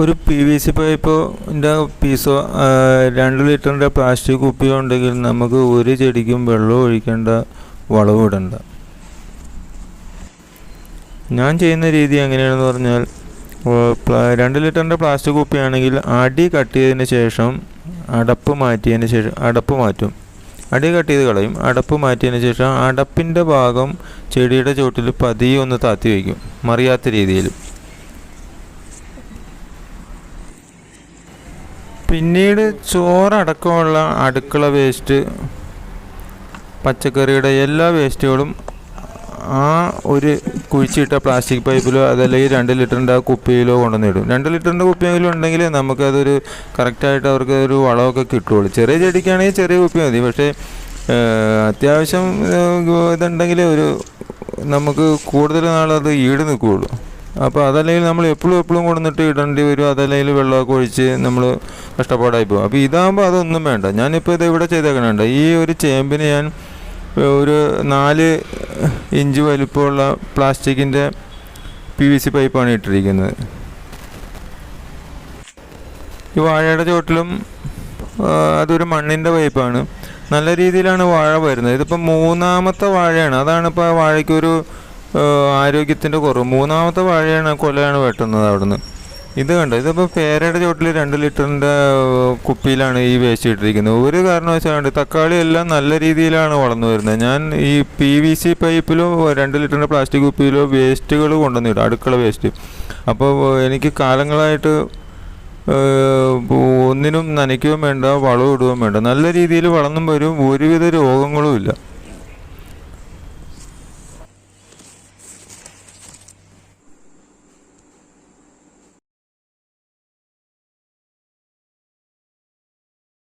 ഒരു P V C പൈപ്പിന്റെ പീസോ രണ്ട് ലിറ്ററിന്റെ പ്ലാസ്റ്റിക് കുപ്പിയോ ഉണ്ടെങ്കിൽ നമുക്ക് ഒരു ചെടിക്കും വെള്ളം ഒഴിക്കേണ്ട വളവും ഇടണ്ട. ഞാൻ ചെയ്യുന്ന രീതി എങ്ങനെയാണെന്ന് പറഞ്ഞാൽ രണ്ട് ലിറ്ററിന്റെ പ്ലാസ്റ്റിക് കുപ്പിയാണെങ്കിൽ അടി കട്ട് ചെയ്തതിന് ശേഷം അടപ്പ് മാറ്റിയതിന് ശേഷം അടപ്പ് മാറ്റും. അടി കട്ട് ചെയ്ത് കളയും. അടപ്പ് മാറ്റിയതിന് ശേഷം അടപ്പിന്റെ ഭാഗം ചെടിയുടെ ചുവട്ടിൽ പതിയൊന്ന് താത്തി വയ്ക്കും. മറിയാത്ത രീതിയിൽ. പിന്നീട് ചോറടക്കമുള്ള അടുക്കള വേസ്റ്റ് പച്ചക്കറിയുടെ എല്ലാ വേസ്റ്റുകളും ആ ഒരു കുഴിച്ചിട്ട പ്ലാസ്റ്റിക് പൈപ്പിലോ അതല്ലെങ്കിൽ രണ്ട് ലിറ്ററിന്റെ ആ കുപ്പിയിലോ കൊണ്ടുവന്നിടും. രണ്ട് ലിറ്ററിന്റെ കുപ്പിയെങ്കിലും ഉണ്ടെങ്കിൽ നമുക്കതൊരു കറക്റ്റായിട്ട് അവർക്ക് ഒരു വളമൊക്കെ കിട്ടുള്ളൂ ചെറിയ ചെടിക്കാണെങ്കിൽ ചെറിയ കുപ്പി മതി. പക്ഷേ അത്യാവശ്യം ഇതുണ്ടെങ്കിൽ ഒരു നമുക്ക് കൂടുതൽ നാളത് ഈട് നിൽക്കുകയുള്ളൂ. അപ്പോൾ അതല്ലെങ്കിൽ നമ്മൾ എപ്പോഴും എപ്പോഴും കൊണ്ടുവന്നിട്ട് ഇടേണ്ടി വരും അതല്ലെങ്കിൽ വെള്ളമൊക്കെ ഒഴിച്ച് നമ്മൾ കഷ്ടപ്പാടായി പോകും. അപ്പോൾ ഇതാകുമ്പോൾ അതൊന്നും വേണ്ട. ഞാനിപ്പോൾ ഇത് ഇവിടെ ചെയ്തേക്കണുണ്ട്. ഈ ഒരു ചേമ്പിന് ഞാൻ ഒരു നാല് ഇഞ്ച് വലുപ്പമുള്ള പ്ലാസ്റ്റിക്കിന്റെ പി വി സി പൈപ്പാണ് ഇട്ടിരിക്കുന്നത്. ഈ വാഴയുടെ ചുവട്ടിലും അതൊരു മണ്ണിന്റെ പൈപ്പാണ്. നല്ല രീതിയിലാണ് വാഴ വരുന്നത്. ഇതിപ്പോൾ മൂന്നാമത്തെ വാഴയാണ്. അതാണ് ഇപ്പോൾ വാഴയ്ക്കൊരു ആരോഗ്യത്തിന്റെ കുറവ്. മൂന്നാമത്തെ വാഴയാണ് കൊലയാണ് വെട്ടുന്നത് അവിടുന്ന്. ഇത് കണ്ടോ? ഇതിപ്പോൾ പേരയുടെ ചോട്ടിൽ രണ്ട് ലിറ്ററിന്റെ കുപ്പിയിലാണ് ഈ വേസ്റ്റ് ഇട്ടിരിക്കുന്നത്. ഒരു കാരണവശാണ്ട് തക്കാളി എല്ലാം നല്ല രീതിയിലാണ് വളർന്നു വരുന്നത്. ഞാൻ ഈ പി വി സി പൈപ്പിലോ രണ്ട് ലിറ്ററിന്റെ പ്ലാസ്റ്റിക് കുപ്പിയിലോ വേസ്റ്റുകൾ കൊണ്ടുവന്നിടും അടുക്കള വേസ്റ്റ്. അപ്പോൾ എനിക്ക് കാലങ്ങളായിട്ട് ഒന്നിനും നനയ്ക്കുകയും വേണ്ട വളവും ഇടുകയും വേണ്ട. നല്ല രീതിയിൽ വളർന്നും വരും ഒരുവിധ രോഗങ്ങളും ഇല്ല.